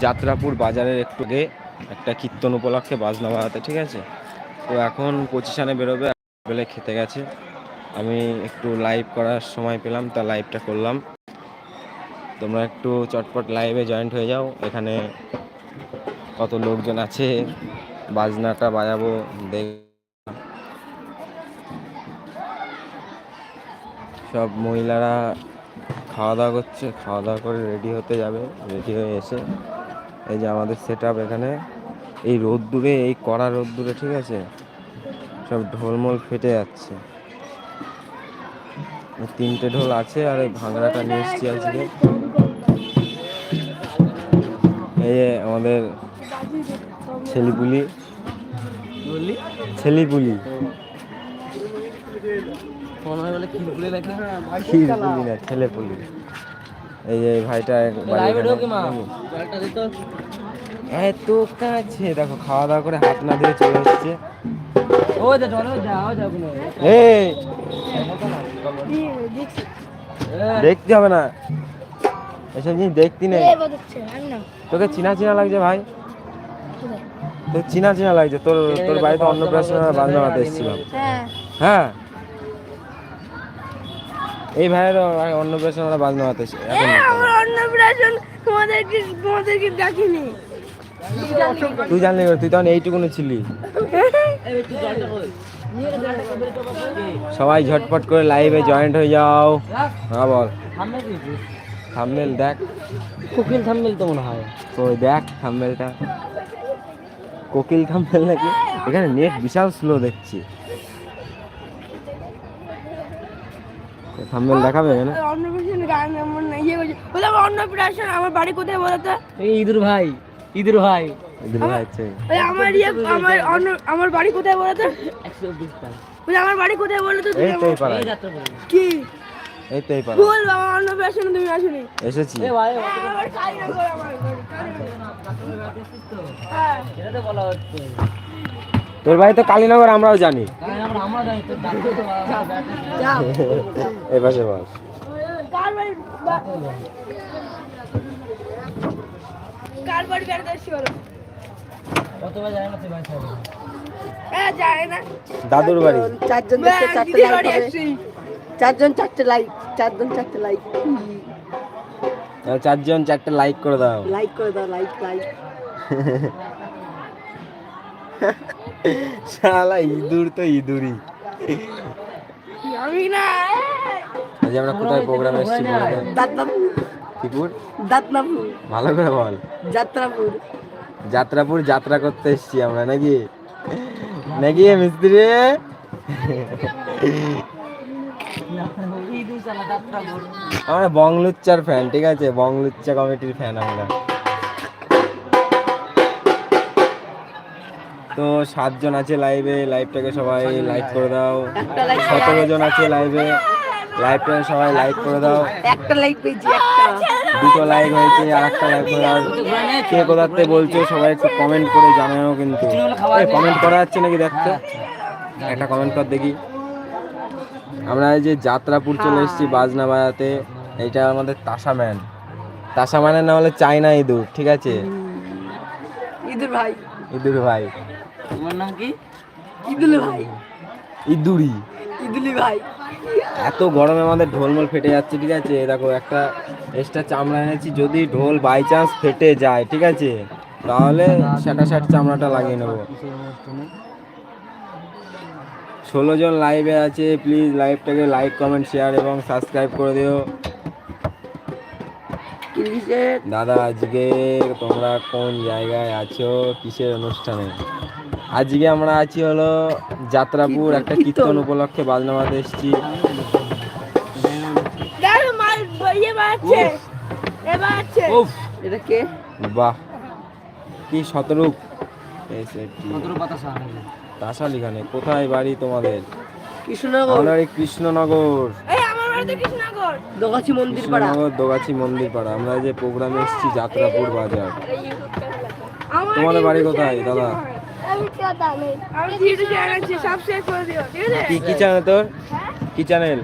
যাত্রাপুর বাজারের একটু আগে একটা কীর্তন উপলক্ষে বাজনা বাজাতে ঠিক আছে? তো এখন পঁচিশ পজিশানে বেরোবে, বেলে খেতে গেছে। আমি একটু লাইভ করার সময় পেলাম, তা লাইভটা করলাম। তোমরা একটু চটপট লাইভে জয়েন্ট হয়ে যাও। এখানে কত লোকজন আছে, বাজনাটা বাজাবো, দেখ। সব মহিলারা খাওয়া দাওয়া করছে খাওয়া দাওয়া করে রেডি হতে যাবে রেডি হয়ে এসে এই যে আমাদের সেট এখানে। এই রোদ্দুরে এই কড়া রোদ্দুরে ঠিক আছে? সব ঢোলমোল ফেটে যাচ্ছে। তিনটে ঢোল আছে আর এই ভাঙড়াটা নিয়ে এসছি আজকে। এই যে আমাদের ছেলিপুলি ছেলিপুলি খিরপুলি না ছেলেপুলি এই যে এই ভাইটা এত কাছে দেখো খাওয়া দাওয়া করে হাত না দিয়ে চলে এসছে। এই! দেখতে হবে না। এসব জিনিস দেখতি নেই। তোকে চিনা চিনা লাগছে ভাই? তোর চিনা চিনা লাগছে। তোর তোর বাড়িতে অন্নপ্রাশন বান্ধব হাতে এসেছিলাম হ্যাঁ? এই ভাইয়ের অন্নপ্রাশন আমরা বান্ধব হাতে আমার অন্নপ্রাশন তোমাদেরকে তোমাদেরকে ডাকিনি তুই জানলি না, তুই তখন এইটুকুনি ছিলি। সবাই ঝটপট করে লাইভে জয়েন্ট হয়ে যাও। হ্যাঁ বল। থাম্বনেল দেখ। কোকিল থাম্বেল তো মনে হয়। তো দেখ থাম্বনেলটা কোকিল থাম্বনেল নাকি? এখানে নেট বিশাল স্লো দেখছি। থাম্বনেল দেখাবে এখানে? অন্নপ্রাশন গান এমন না, ইয়ে করছে। বলে আমার অন্নপ্রাশন আমার বাড়ি কোথায় বলো তো? এই ইঁদুর ভাই ইঁদুর ভাই। দিদি ভাই আছে বলে আমার ইয়ে আমার অন্ন আমার বাড়ি কোথায় বলো তো? একশো বলে আমার বাড়ি কোথায় বলো তো তুমি? এই তো এই করে কি? এই তো এই পাড়ায়। বল বাবা অন্নপ্রাশন তুমি আসনি। এসেছি। এ ভাই আমার কালীনগর আমার বাড়ি, হ্যাঁ এটা তো বলা হচ্ছে। তোর বাড়ি তো কালীনগর আমরাও জানি। এই পাশে বল দাদুর বাড়ি। চারজন চারটে চারজন চারটে লাইক চারজন চারটে লাইক। চারজন চারটে লাইক করে দাও। লাইক করে দাও লাইক লাইক। শালা ইঁদুর তো ইঁদুরই। আমি না আজ আমরা কোথায় প্রোগ্রাম এসেছি? দাঁতনাপুর দাঁতনাপুর ভালো করে বল। যাত্রাপুর। যাত্রাপুর যাত্রা করতে এসেছি আমরা নাকি? নাকি মিস্ত্রি? আমরা বংলুচ্চার ফ্যান ঠিক আছে? বংলুচ্চা কমিটির ফ্যান আমরা। তো সাতজন আছে লাইভে লাইভটাকে সবাই লাইক করে দাও। সতেরো জন আছে লাইভে লাইভটাকে সবাই লাইক করে দাও। একটা লাইক পেয়েছি দুটো লাইক হয়েছে আর একটা লাইক করে আর কে কোথাতে বলছো সবাই একটু কমেন্ট করে জানাও কিন্তু। কমেন্ট করা যাচ্ছে নাকি দেখতে? একটা কমেন্ট কর দেখি। আমরা এই যে যাত্রাপুর চলে এসেছি বাজনা বাজাতে এটা আমাদের তাসা ম্যান তাসা ম্যানের নাম হলো চাইনা ইঁদুর ঠিক আছে? ইঁদুর ভাই। ইঁদুর ভাই। তোমার নাম কি? ইদুল ভাই। ইঁদুরি ইদুলি ভাই। এত গরমে আমাদের ঢোলমোল ফেটে যাচ্ছে ঠিক আছে? দেখো একটা এক্সট্রা চামড়া এনেছি যদি ঢোল বাই চান্স ফেটে যায় ঠিক আছে? তাহলে সেটা সেট চামড়াটা লাগিয়ে নেব। ষোলো জন লাইভে আছে প্লিজ লাইভটাকে লাইক কমেন্ট শেয়ার এবং সাবস্ক্রাইব করে দিও। দাদা আজকে তোমরা কোন জায়গায় আছো? কিসের অনুষ্ঠানে? আজকে আমরা আছি হলো যাত্রাপুর একটা কীর্তন উপলক্ষে বাজনামাতে এসেছি। দেখো মাল ইয়ে বাহ। কি শতরূপ। তাসাল এখানে কোথায় বাড়ি তোমাদের? কৃষ্ণনগর। কৃষ্ণনগর। এই আমার বাড়িতে কৃষ্ণনগর। দোগাছি মন্দির পাড়া। কৃষ্ণনগর দোগাছি মন্দির পাড়া। আমরা যে প্রোগ্রামে এসেছি যাত্রাপুর বাজার। তোমাদের বাড়ি কোথায় দাদা? কি কি চ্যানেল তোর? কি চ্যানেল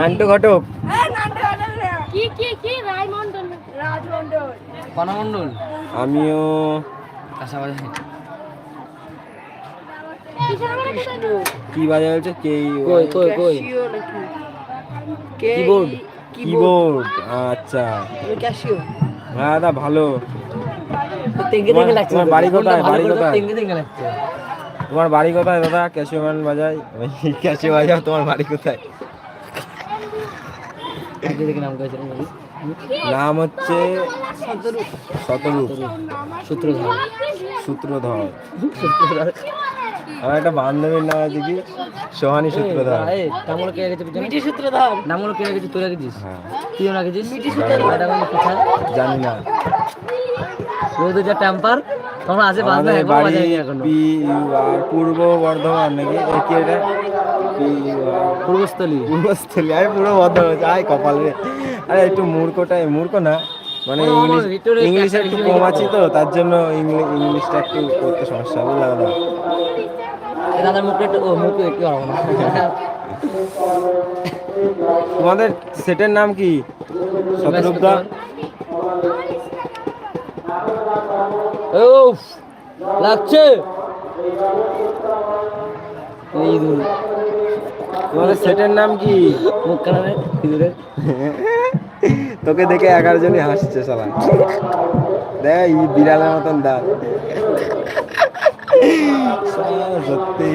নন্টো ঘটক। কণমণ্ডল আমিও বাজার কি বাজে বলছে? কে কই কই কই? ক্যাশিও নাকি? কে কিবোর্ড। কিবোর্ড আচ্ছা। ক্যাশিও হ্যাঁ দা ভালো। তেঙ্গে তোমার- তেঙ্গে লাগছে। বাড়ি কোথায়? বাড়ি কোথায়? তেঙ্গে তেঙ্গে লাগছে। তোমার বাড়ি কোথায় দাদা? ক্যাশিও ম্যান বাজাই ক্যাশিও বাজাও তোমার বাড়ি কোথায়? নাম হচ্ছে শতরূপ। সূত্রধর সূত্রধর আমার একটা বান্ধবীর নাম আছে কি? সোহানি সূত্রধর এই নামগুলো কে রেখেছে মিটি সূত্রধর নামগুলো কে রেখেছিস তুই রেখেছিস? হ্যাঁ। রেখেছিস? কোনো জানি না। রোদে যা টেম্পার তখন আছে বাজনা এখনও। পি ইউ আর পূর্ব বর্ধমান নাকি? কি এটা? আর পূর্বস্থলী। পূর্বস্থলী। আমি পুরো বর্ধমান। আয় কপাল রে। আরে একটু মূর্খটাই মূর্খ না? মানে ইংলিশ ইংলিশে একটু কম আছি তো তার জন্য ইংলি- ইংলিশটা একটু করতে সমস্যা বুঝলা দাদা এই দাদার মুখে একটু ও মুখে একটু না। তোমাদের সেটের নাম কি? শতরূপদা? উফ লাগছে। তোমাদের সেটের নাম কি? তোকে দেখে এগারো জনই হাসছে সবাই। দেখ এই বিড়ালের মতন দাঁত। সত্যি।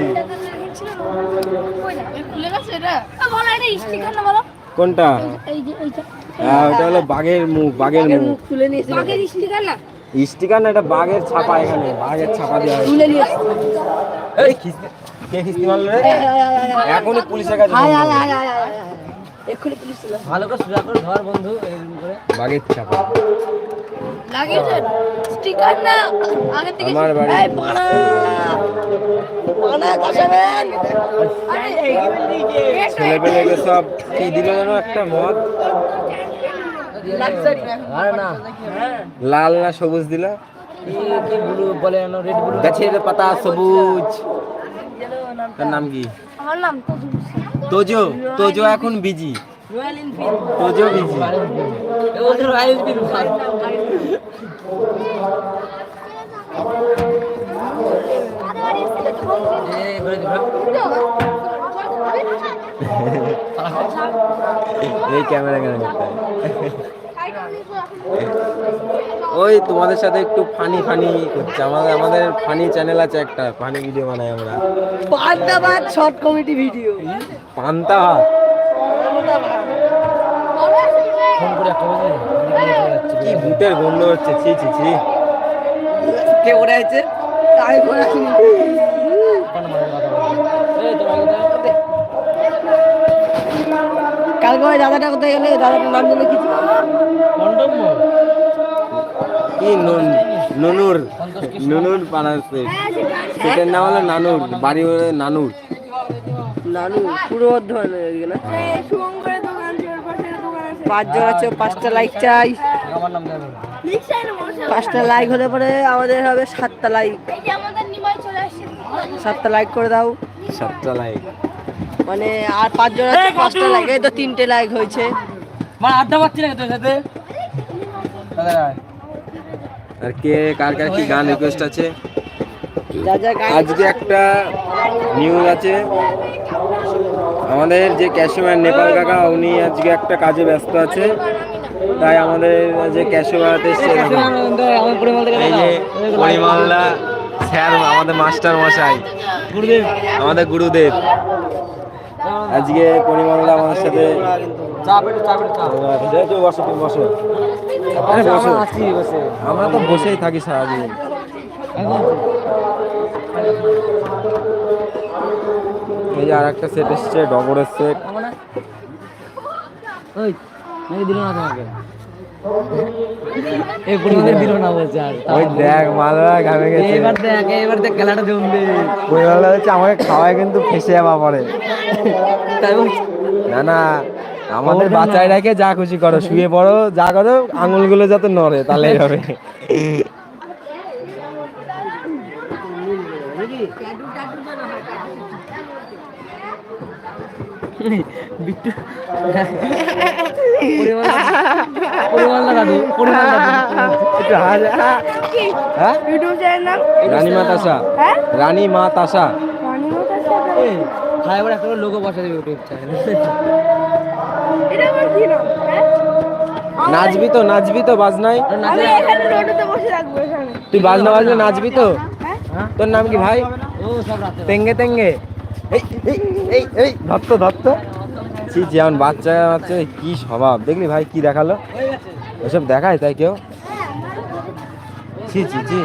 খুলে গেছে এটা বলো এটা স্টিকার না বলো কোনটা এই যে। এইটা হ্যাঁ ওটা হলো বাঘের মুখ বাঘের মুখ। মুখ তুলে নিয়েছে। বাঘের স্টিকার না? স্টিকার না এটা বাঘের ছাপা এখানে বাঘের ছাপা দেওয়া। তুলে নিয়েছে এই খিস্তি কে খিস্তি মারলো রে এখনই পুলিশের কাছে হায় হায়। হায় হায় হায় হায়। এক্ষুনি পুলিশ ভালো করে সোজা করে ধর বন্ধু এরকম করে বাঘের ছাপা লাগিয়েছেন স্টিকার না আগে থেকে আমার বাড়ি এই পানা পানা কাশাবেন আরে এই ছেলে পেলে সব কি দিল যেন একটা মদ না লাল না সবুজ দিল? গাছের পাতা সবুজ। তার নাম কি? আমার নাম তো তোজো। তোজো এখন বিজি রয়্যাল তোজো বিজি ভাই। এই ক্যামেরা কেন করতে ওই তোমাদের সাথে একটু ফানি ফানি করছে। আমাদের আমাদের ফানি চ্যানেল আছে একটা ফানি ভিডিও বানাই আমরা। পান্তাবাদ শর্ট কমেডি ভিডিও পান্তা ভাত। কি ভূতের গন্ধ হচ্ছে? ছি ছি ছি। কে ওরা আছে? তাই কালকে ওই দাদাটা কোথায় গেলে? দাদাটার নাম জানে কিছু কি নুন নুনুর নুনুর পাড়ার সেট সেটের নাম হলো নানুর বাড়ি হলো নানুর। নানু পূর্ব বর্ধমানে ওইদিকে না পাঁচজন আছে পাঁচটা লাইক চাই। পাঁচটা লাইক হলে পরে আমাদের হবে সাতটা লাইক এই যে আমাদের নিমাই চলে আসছে। সাতটা লাইক করে দাও। সাতটা লাইক মানে আর পাঁচজন আছে পাঁচটা লাইক এই তো তিনটে লাইক হয়েছে। মা আড্ডা পাচ্ছি না তোর সাথে? আর কে কার কার কি গান রিকোয়েস্ট আছে? আজকে একটা নিউজ আছে। আমাদের যে ক্যাশোম্যান নেপাল কাকা উনি আজকে একটা কাজে ব্যস্ত আছে। তাই আমাদের যে ক্যাশো বেড়াতে এসছে এরকম। আমার পরিমল থেকে এই যে পরিমলদা স্যার আমাদের মাস্টার মশাই। গুরুদেব। আমাদের গুরুদেব। আজকে পরিমলদা আমাদের সাথে বসো তুমি বসো আরে বসে। আমরা তো বসেই থাকি সারাদিন। এই যে আর একটা সেট এসছে ডবরের সেট ওই দিল না তোমাকে। এই পরিমাণে দিল না আর ওই দেখ মালরা ঘামে গেছে। এবার দেখ এবার দেখ খেলাটা জমবে। পরিমলদা হচ্ছে আমাকে খাওয়ায় কিন্তু ফেসে যাওয়া পরে না না আমাদের রেখে যা খুশি করো শুয়ে পড়ো যা করো আঙুলগুলো যাতে নড়ে তাহলে হবে। বিট্টু পরিমাণ দাদু পরিমল দাদু একটু হাসা। কি? হ্যাঁ? ইউটিউব চ্যানেল রানী মা তাসা। হ্যাঁ? রানী মা তাসা। রানী মাতার সাথে এই এবার একটা লোগো বসে দেবে ইউটিউব চ্যানেলে। এটা আমার কি নাম? হ্যাঁ? নাচবি তো নাচবি তো বাজনাই আমি এখানে রোডেতে বসে থাকব এখানে। তুই বাজনা বাজলে নাচবি তো। হ্যাঁ? তোর নাম কি ভাই? ও সব রাতে তেঙ্গে তেঙ্গে। এই এই এই এই ধত্ত ধত্ত। ছি এখন বাচ্চা বাচ্চা কি স্বভাব? দেখলি ভাই কি দেখাল? হয়ে ওসব দেখায় তাই কেউ? ছি ছি ছি।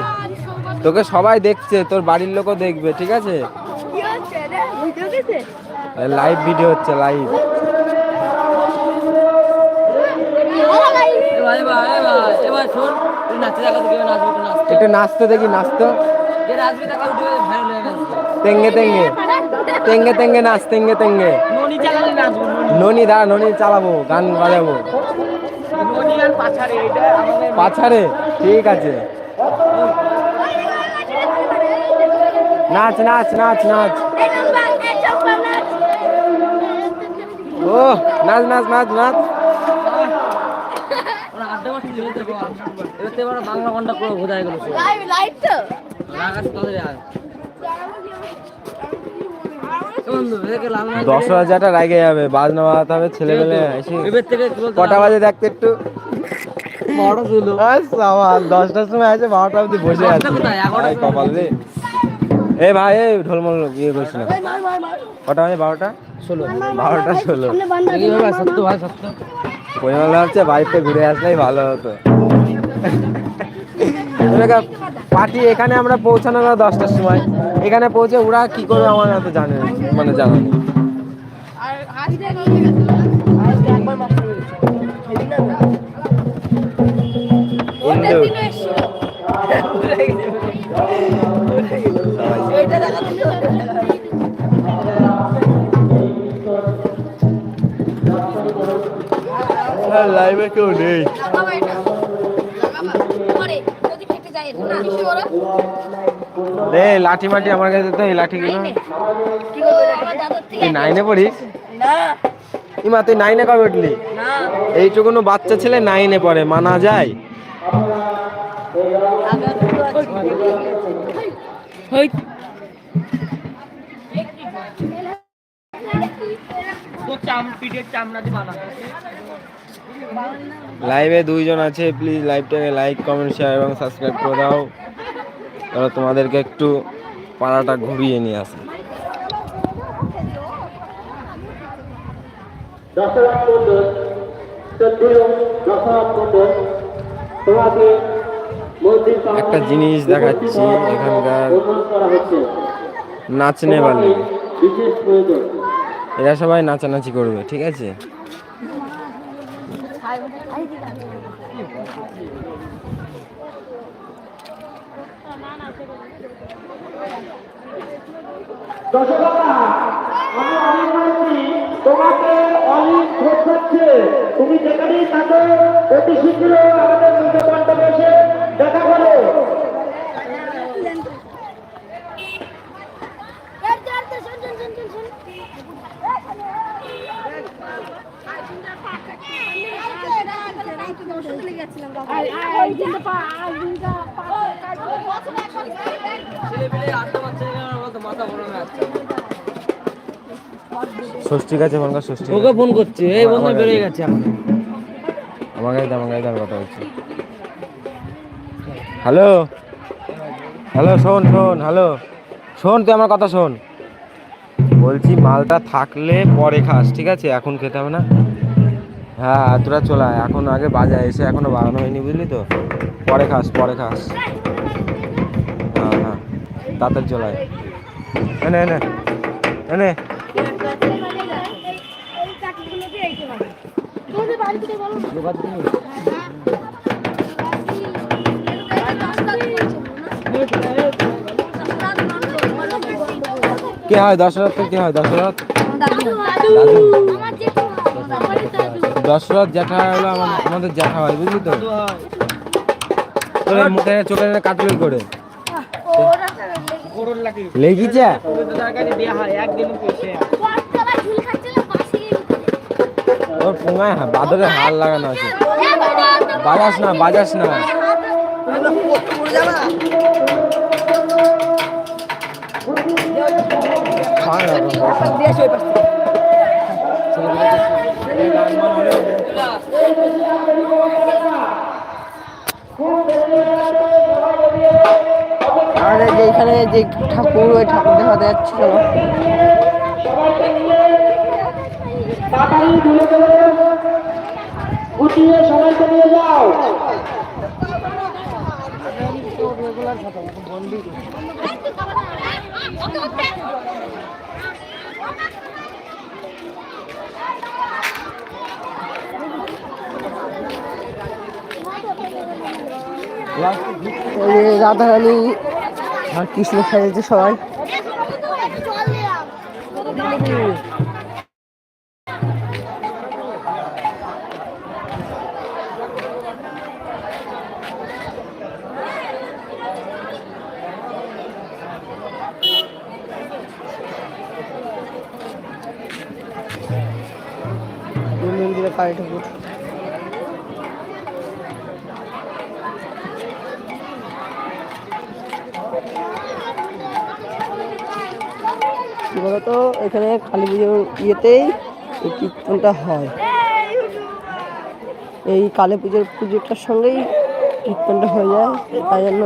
তোকে সবাই দেখছে তোর বাড়ির লোকও দেখবে ঠিক আছে? লাইভ ভিডিও হচ্ছে লাইভ একটু নাচতে দেখি নাচতো? তেঙ্গে তেঙ্গে। তেঙ্গে তেঙ্গে নাচ তেঙ্গে তেঙ্গে। ননি চালালে নাচবো ননি। ননি দা ননি চালাবো গান বাজাবো ননি আর পাছাড়ে এটা আমাদের পাছারে ঠিক আছে। নাচ নাচ নাচ নাচ। ও নাচ নাচ নাচ নাচ। বল গেল তো। এদেরকে লাল মাল দশ হাজারটা রাগে যাবে বাজনা বাজাতে হবে কি বলতো কটা বাজে দেখতে একটু? বড় ছিল। দশটার সময় আছে বারোটা অবধি বসে আছে। কপাল রে এ ভাই এ ঢোলমল ইয়ে করছিলাম। কটা বাজে? বারোটা? ষোলো। বারোটা ষোলো। এইভাবে সত্য ভাই সত্য পরিমাণ হচ্ছে বাড়িতে ঘুরে আসলেই ভালো হতো। পার্টি এখানে আমরা পৌঁছানো না দশটার সময়। এখানে পৌঁছে ওরা কি করবে আমার এত জানে না, মানে জানা লাইভে কেউ নেই। রে লাঠি মাটি আমার কাছে তো এই লাঠিগুলো। তুই নাইনে পড়িস? ইমা তুই নাইনে কবে উঠলি? না। এইটুকুনো বাচ্চা ছেলে নাইনে পড়ে মানা যায়? লাইভে দুইজন আছে প্লিজ লাইভটাকে লাইক কমেন্ট শেয়ার এবং সাবস্ক্রাইব করে দাও। তাহলে তোমাদেরকে একটু পাড়াটা ঘুরিয়ে নিয়ে আসে। দশরথ তোমাকে একটা জিনিস দেখাচ্ছি এখানকার নাচনে বালি। এরা সবাই নাচানাচি করবে, ঠিক আছে? তুমি যেখানেই থাকো, অতি শীঘ্র আমাদের নীলকণ্ঠ বসে দেখা করো ছেলে পেলে আড্ডা মারছে বলতো মাথা বড় হয়ে যাচ্ছে ষষ্ঠী গাছে এখনকার ষষ্ঠী ওকে ফোন করছে। এই বন্ধু বেরিয়ে গেছে আমার কথা হচ্ছে হ্যালো? হ্যালো শোন শোন হ্যালো? শোন তুই আমার কথা শোন। বলছি মালটা থাকলে পরে খাস ঠিক আছে? এখন খেতে হবে না? হ্যাঁ তোরা চলে এখন আগে বাজায় এসে এখনও বাগানো হয়নি বুঝলি তো? পরে খাস পরে খাস। হ্যাঁ হ্যাঁ। তাড়াতাড়ি চলে আয়। এনে এনে এনে কে হয় দশরথ কে হয় দশরথ? দশরথ জ্যাঠা হলো আমার- আমাদের জ্যাঠা হয় বুঝলি তো? মুখে চোখে কাটলি করে। লেগিছে? হয় ওর পুঙায় বাদরে হাল লাগানো আছে। বাজাস না বাজাস না। আমাদের যে এখানে যে ঠাকুর ওই ঠাকুর দেখাতে যাচ্ছিল গুটিয়ে সবাইকে যাও। ওই যে রাধারানী আর কৃষ্ণ সাজেছে সবাই। কালী পুজোর ইয়েতেই এই কীর্তনটা হয়। এই কালী পুজোর পুজোটার সঙ্গেই কীর্তনটা হয়ে যায়। তাই জন্য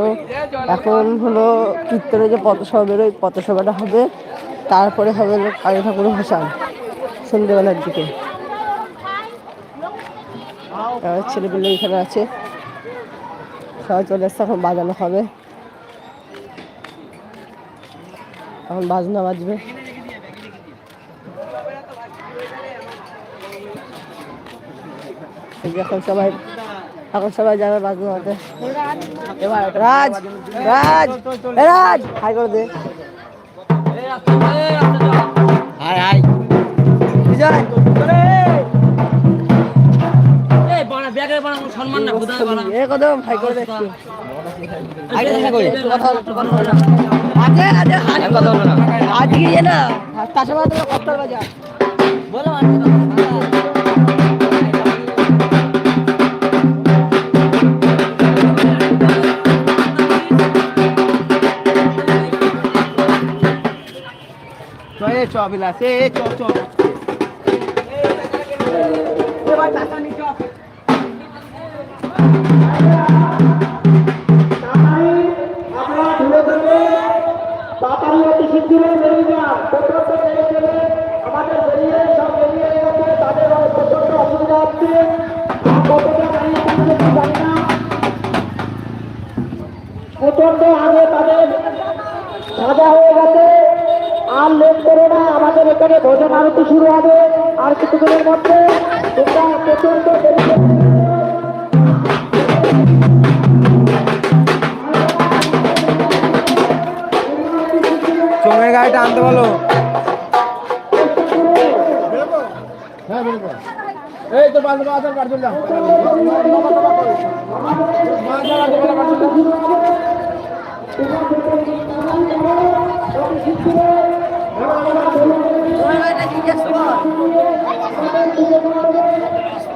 এখন হলো কীর্তনে যে পথসভা বেরোয়, পথসভাটা হবে, তারপরে হবে কালী ঠাকুর ভাসান সন্ধ্যেবেলার দিকে। ছেলেপিলে এখানে আছে। সবাই চলে আসছে, এখন বাজানো হবে। এখন বাজনা বাজবে এই যে এখন সবাই এখন সবাই যাবে বাজনা বাজতে রাজ! রাজ! রাজ! হাই করে দে। High high. বিজয়! বানা ব্যাগের বানা কোনো সম্মান কতটা দাঁড়িয়ে থাকছে কি জানি না প্রচণ্ড আগে তাদের সাজা হয়ে গেছে। আর লেট করে না আমাদের এখানে ভোজন আরতি শুরু হবে। আর কিছুদিনের মধ্যে তোমরা প্রচণ্ড গাড়িটা আনতে বলো। Thank you.